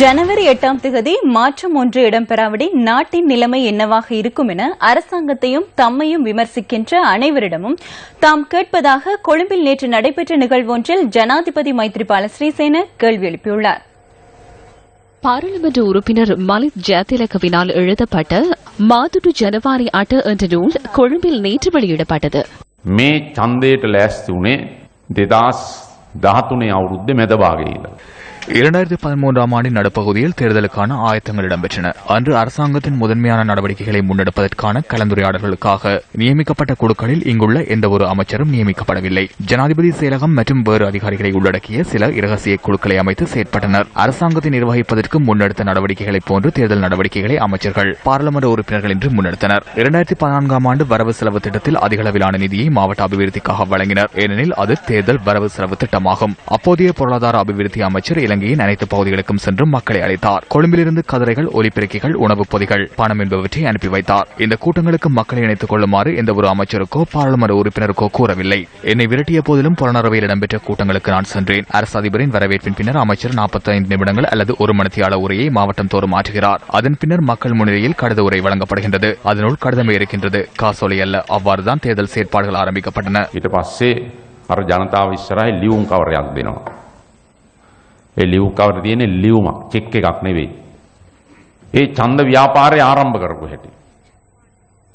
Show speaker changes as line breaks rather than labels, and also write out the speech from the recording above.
ஜனவரி எட்டாம் தேதி மாற்றம் ஒன்று இடம்பெறாவிடி நாட்டின் நிலைமை என்னவாக இருக்கும் என அரசாங்கத்தையும் தம்மையும் விமர்சிக்கின்ற அனைவரிடமும் தாம் கேட்பதாக கொழும்பில் நேற்று நடைபெற்ற நிகழ்வொன்றில் ஜனாதிபதி மைத்ரிபால சிறிசேன கேள்வி எழுப்பியுள்ளார்
பாராளுமன்ற உறுப்பினர் மலித் ஜெயதிலகவினால் எழுதப்பட்ட மாதுடு ஜனவாரி அட்ட என்ற நூல் கொழும்பில் நேற்று வெளியிடப்பட்டது
මේ චන්දයට ලෑස්ති වුණේ දෙදස් දහතුනේ අවුරුද්ධ මැද භාගයීද.
இரண்டாயிரத்தி பதிமூன்றாம் ஆண்டின் நடுப்பகுதியில் தேர்தலுக்கான ஆயத்தங்கள் இடம்பெற்றன. அன்று அரசாங்கத்தின் முதன்மையான நடவடிக்கைகளை முன்னெடுப்பதற்கான கலந்துரையாடல்களுக்காக நியமிக்கப்பட்ட குழுக்களில் இங்குள்ள எந்த ஒரு அமைச்சரும் நியமிக்கப்படவில்லை. ஜனாதிபதி செயலகம் மற்றும் வேறு அதிகாரிகளை உள்ளடக்கிய சில இரகசிய குழுக்களை அமைத்து செயற்பட்டனர். அரசாங்கத்தை நிர்வகிப்பதற்கு முன்னெடுத்த நடவடிக்கைகளைப் போன்று தேர்தல் நடவடிக்கைகளை அமைச்சர்கள் பாராளுமன்ற உறுப்பினர்கள் என்று முன்னெடுத்தனர். இரண்டாயிரத்தி பதினான்காம் ஆண்டு வரவு செலவு திட்டத்தில் அதிகளவிலான நிதியை மாவட்ட அபிவிருத்திக்காக வழங்கினர். ஏனெனில் அது தேர்தல் வரவு செலவு திட்டமாகும். அப்போதைய பொருளாதார அபிவிருத்தி அமைச்சர் இலங்கையின் அனைத்து பகுதிகளுக்கும் சென்று மக்களை அழைத்தார் கொழும்பிலிருந்து கதிரைகள் ஒலிபெருக்கிகள் உணவுப் பொதிகள் பணம் என்பவற்றை அனுப்பி வைத்தார் இந்த கூட்டங்களுக்கு மக்களை இணைத்துக் கொள்ளுமாறு எந்த ஒரு அமைச்சருக்கோ பாராளுமன்ற உறுப்பினருக்கோ கூறவில்லை என்னை விரட்டிய போதிலும் புலனரவையில் இடம்பெற்ற கூட்டங்களுக்கு நான் சென்றேன் அரசு அதிபரின் வரவேற்பின் பின்னர் அமைச்சர் 45 நிமிடங்கள் அல்லது ஒரு மணித்தியால உரையை மாவட்டம் தோறும் ஆற்றுகிறார் அதன் பின்னர் மக்கள் முன்னிலையில் கடித உரை வழங்கப்படுகின்றது அதனுள் கடிதமே இருக்கின்றது காசோலை அல்ல அவ்வாறுதான் தேர்தல் செயற்பாடுகள் ஆரம்பிக்கப்பட்டன
ඊට පස්සේ අර ජනතාව ඉස්සරහයි ලියුම් කවරයක් දෙනවා. ඒ ලියව් කවර තියෙන ලියවමක් චෙක් එකක් නෙවෙයි. ඒ චන්ද ව්‍යාපාරය ආරම්භ කරපු හැටි.